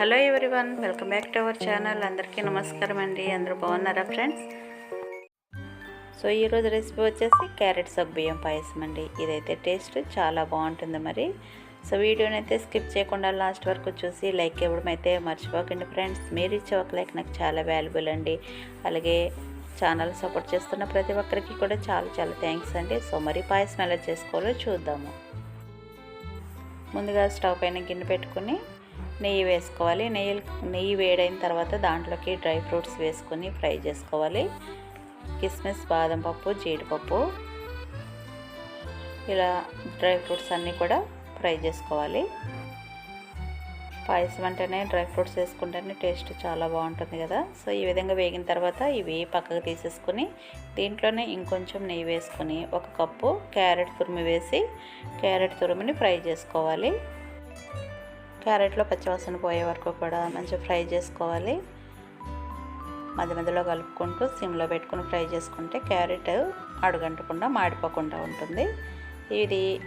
Hello everyone welcome back to our channel. అందరికీ నమస్కారం అండి. అందరూ బాగున్నారా ఫ్రెండ్స్? సో ఈరోజు రెసిపీ వచ్చేసి క్యారెట్ బియ్యం పాయసం అండి. ఇదైతే టేస్ట్ చాలా బాగుంటుంది మరి. సో వీడియోని అయితే స్కిప్ చేయకుండా లాస్ట్ వరకు చూసి లైక్ ఇవ్వడం అయితే మర్చిపోకండి ఫ్రెండ్స్. మీరు ఇచ్చే ఒక లైక్ నాకు చాలా వాల్యుబుల్ అండి. అలాగే ఛానల్ సపోర్ట్ చేస్తున్న ప్రతి ఒక్కరికి కూడా చాలా చాలా థ్యాంక్స్ అండి. సో మరి పాయసం ఎలా చేసుకోవాలో చూద్దాము. ముందుగా స్టవ్ పైన గిన్నె పెట్టుకుని నెయ్యి వేసుకోవాలి. నెయ్యి నెయ్యి వేడైన తర్వాత దాంట్లోకి డ్రై ఫ్రూట్స్ వేసుకొని ఫ్రై చేసుకోవాలి. కిస్మిస్ బాదం పప్పు జీడిపప్పు. ఇలా డ్రై ఫ్రూట్స్ అన్నీ కూడా ఫ్రై చేసుకోవాలి. పాయసం అంటేనే డ్రై ఫ్రూట్స్ వేసుకుంటేనే టేస్ట్ చాలా బాగుంటుంది కదా. సో ఈ విధంగా వేగిన తర్వాత ఇవి పక్కకు తీసేసుకుని దీంట్లోనే ఇంకొంచెం నెయ్యి వేసుకొని ఒక కప్పు క్యారెట్ తురుము వేసి క్యారెట్ తురుముని ఫ్రై చేసుకోవాలి. క్యారెట్లో పచ్చివాసన పోయే వరకు కూడా మంచిగా ఫ్రై చేసుకోవాలి. మధ్య మధ్యలో కలుపుకుంటూ సిమ్లో పెట్టుకుని ఫ్రై చేసుకుంటే క్యారెట్ అడుగంటకుండా మాడిపోకుండా ఉంటుంది. ఇది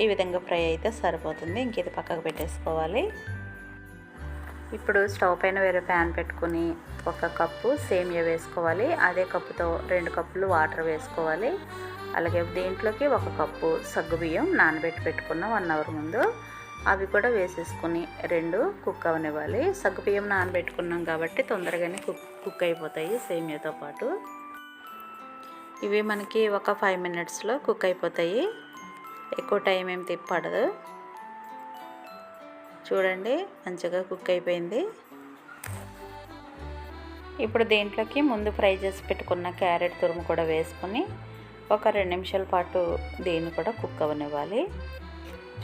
ఈ విధంగా ఫ్రై అయితే సరిపోతుంది. ఇంక ఇది పక్కకు పెట్టేసుకోవాలి. ఇప్పుడు స్టవ్ పైన వేరే ప్యాన్ పెట్టుకుని ఒక కప్పు సేమియా వేసుకోవాలి. అదే కప్పుతో రెండు కప్పులు వాటర్ వేసుకోవాలి. అలాగే దీంట్లోకి ఒక కప్పు సగ్గుబియ్యం నానబెట్టి పెట్టుకున్న వన్ అవర్ ముందు అవి కూడా వేసేసుకుని రెండు కుక్ అవనివ్వాలి. సగ్గుబియ్యం నానబెట్టుకున్నాం కాబట్టి తొందరగానే కుక్ కుక్ అయిపోతాయి సేమియాతో పాటు. ఇవి మనకి ఒక ఫైవ్ మినిట్స్లో కుక్ అయిపోతాయి. ఎక్కువ టైం ఏం తిప్పడదు చూడండి మంచిగా కుక్ అయిపోయింది. ఇప్పుడు దీంట్లోకి ముందు ఫ్రై చేసి పెట్టుకున్న క్యారెట్ తురుము కూడా వేసుకొని ఒక రెండు నిమిషాల పాటు దీన్ని కూడా కుక్ అవ్వనివ్వాలి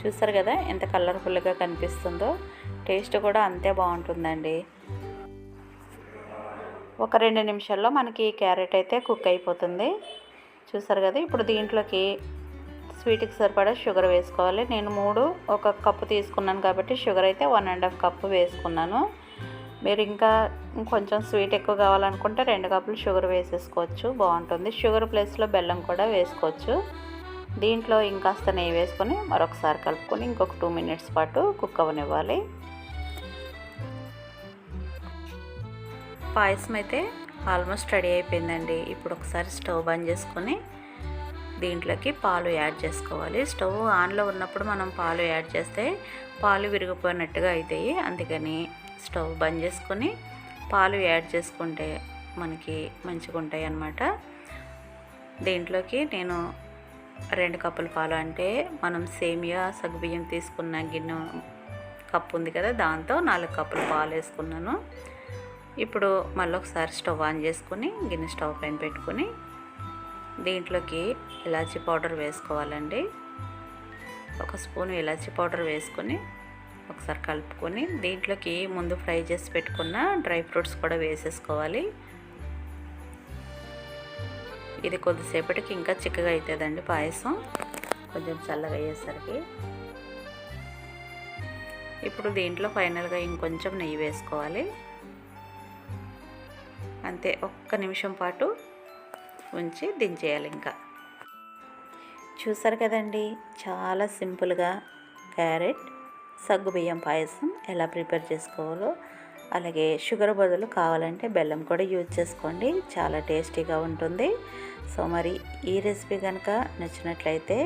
చూసారు కదా ఎంత కలర్ఫుల్గా కనిపిస్తుందో? టేస్ట్ కూడా అంతే బాగుంటుందండి. ఒక రెండు నిమిషాల్లో మనకి క్యారెట్ అయితే కుక్ అయిపోతుంది. చూసారు కదా ఇప్పుడు దీంట్లోకి స్వీట్కి సరిపడా షుగర్ వేసుకోవాలి. నేను మూడు ఒక కప్పు తీసుకున్నాను కాబట్టి షుగర్ అయితే వన్ అండ్ హాఫ్ కప్పు వేసుకున్నాను. మీరు ఇంకా కొంచెం స్వీట్ ఎక్కువ కావాలనుకుంటే రెండు కప్పులు షుగర్ వేసేసుకోవచ్చు. బాగుంటుంది. షుగర్ ప్లేస్లో బెల్లం కూడా వేసుకోవచ్చు. దీంట్లో ఇంకాస్త నెయ్యి వేసుకొని మరొకసారి కలుపుకొని ఇంకొక టూ మినిట్స్ పాటు కుక్ అవ్వనివ్వాలి పాయసం అయితే ఆల్మోస్ట్ రెడీ అయిపోయిందండి. ఇప్పుడు ఒకసారి స్టవ్ బంద్ చేసుకొని దీంట్లోకి పాలు యాడ్ చేసుకోవాలి. స్టవ్ ఆన్లో ఉన్నప్పుడు మనం పాలు యాడ్ చేస్తే పాలు విరిగిపోయినట్టుగా అవుతాయి అందుకని స్టవ్ బంద్ చేసుకొని పాలు యాడ్ చేసుకుంటే మనకి మంచిగా ఉంటాయి అన్నమాట దీంట్లోకి నేను రెండు కప్పుల పాలు అంటే మనం సేమియా సగ్గుబియ్యం తీసుకున్న గిన్నె కప్పు ఉంది కదా దాంతో నాలుగు కప్పులు పాలు వేసుకున్నాను. ఇప్పుడు మళ్ళీ ఒకసారి స్టవ్ ఆన్ చేసుకుని గిన్నె స్టవ్ పైన పెట్టుకుని దీంట్లోకి ఇలాచీ పౌడర్ వేసుకోవాలండి. ఒక స్పూన్ ఇలాచీ పౌడర్ వేసుకొని ఒకసారి కలుపుకొని దీంట్లోకి ముందు ఫ్రై చేసి పెట్టుకున్న డ్రై ఫ్రూట్స్ కూడా వేసేసుకోవాలి. ఇది కొద్దిసేపటికి ఇంకా చిక్కగా అవుతుందండి పాయసం. కొంచెం చల్లగా అయ్యేసరికి. ఇప్పుడు దీంట్లో ఫైనల్గా ఇంకొంచెం నెయ్యి వేసుకోవాలి. అంతే ఒక్క నిమిషం పాటు ఉంచి దించేయాలి ఇంకా. చూసారు కదండి చాలా సింపుల్గా క్యారెట్ సగ్గుబియ్యం పాయసం ఎలా ప్రిపేర్ చేసుకోవాలో అలాగే షుగర్ బదులు కావాలంటే బెల్లం కూడా యూజ్ చేసుకోండి. చాలా టేస్టీగా ఉంటుంది. సో మరి ఈ రెసిపీ కనుక నచ్చినట్లయితే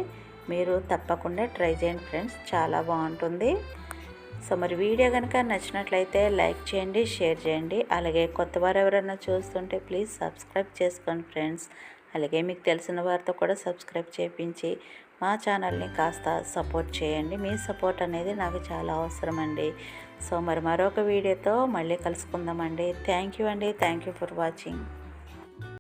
మీరు తప్పకుండా ట్రై చేయండి ఫ్రెండ్స్. చాలా బాగుంటుంది. సో మరి వీడియో కనుక నచ్చినట్లయితే లైక్ చేయండి షేర్ చేయండి. అలాగే కొత్త వారు ఎవరైనా చూస్తుంటే ప్లీజ్ సబ్స్క్రైబ్ చేసుకోండి ఫ్రెండ్స్. అలాగే మీకు తెలిసిన వారితో కూడా సబ్స్క్రైబ్ చేయించి మా ఛానల్ని కాస్త సపోర్ట్ చేయండి. మీ సపోర్ట్ అనేది నాకు చాలా అవసరం అండి సో మరి మరొక వీడియోతో మళ్ళీ కలుసుకుందామండి. థ్యాంక్ యూ అండి. Thank you for watching.